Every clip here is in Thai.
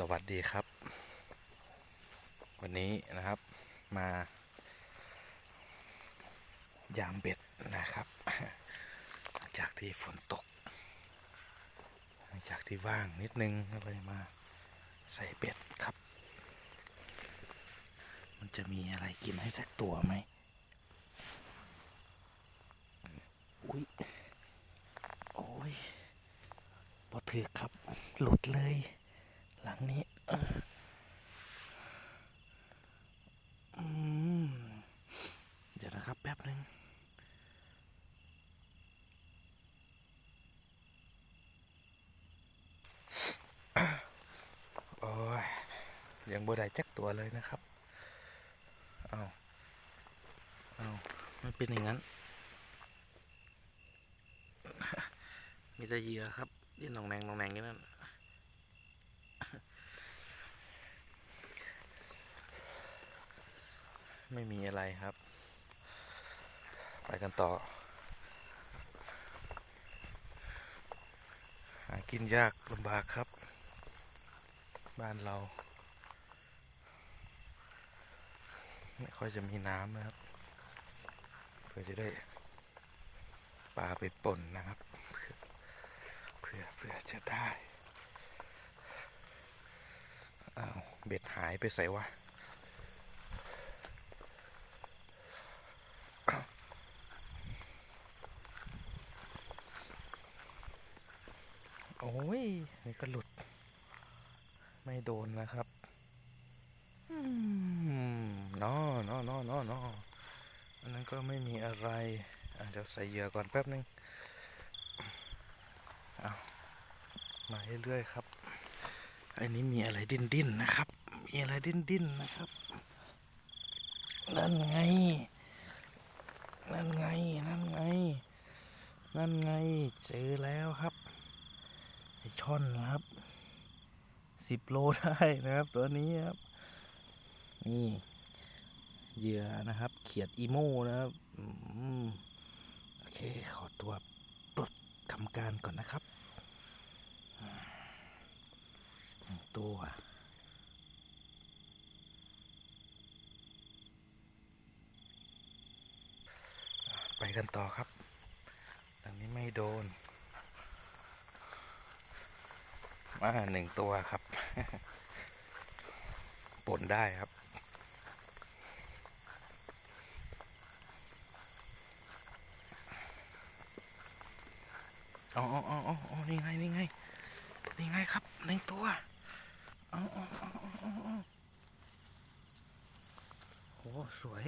สวัสดีครับ วันนี้นะครับมายามเบ็ดนะครับหลังจากที่ฝนตกหลังจากที่ว่างนิดนึงก็เลยมาใส่เบ็ดครับ มันจะมีอะไรกินให้สักตัวไหมอุ้ยโอ้ยพอถือครับหลุดเลย หลังนี้เอออืมเดี๋ยวนะครับแป๊บหนึ่งโอ้ยยังบ่ได้จักตัวเลยนะครับ เอาเอามันเป็นอย่างนั้น มีแต่เหยื่อครับยื่นหนองแนงหนองแนงนี่นั่น ไม่มีอะไรครับ ไปกันต่อ หากินยากลำบากครับ บ้านเรา ไม่ค่อยจะมีน้ำนะครับเพื่อจะได้ปลาไปป่นนะครับ เพื่อเพื่อเพื่อจะได้ อ้าวเบ็ดหายไปใส่วะโอ้ยนี่ก็หลุด ไม่โดนนะครับนอนอนอนอนออันนั้นก็ไม่มีอะไรเดี๋ยวใส่เหยื่อก่อนแป๊บนึง เอามาเรื่อยๆครับ อันนี้มีอะไรดิ้นดิ้นนะครับ มีอะไรดิ้นดิ้นนะครับ นั่นไง นั่นไง นั่นไง นั่นไง เจอแล้วครับไอช่อนครับ สิบโลได้นะครับตัวนี้ครับ นี่เหยื่อนะครับ เขียดอีโม่นะครับอโอเค ขอตัวปลดทำการก่อนนะครับหนึ่ง ตัว ไปกันต่อครับอันนี้ไม่โดน มาหนึ่งตัวครับปนได้ครับอ๋ออ๋ออ๋ออ๋อนี่ไง นี่ไง นี่ไงครับหนึ่งตัว โอ้สวย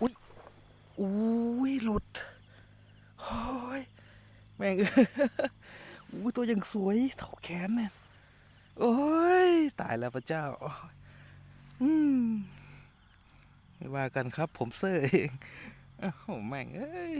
อุ้ยอุ้ยหลุดโอ้ยแม่งอุ้ยตัวยังสวยเท่าแขนเนี่ยโอ้ย ตายแล้วพระเจ้า อืมไม่ว่ากันครับผมเซอร์เองโอ้แม่งเอ้ย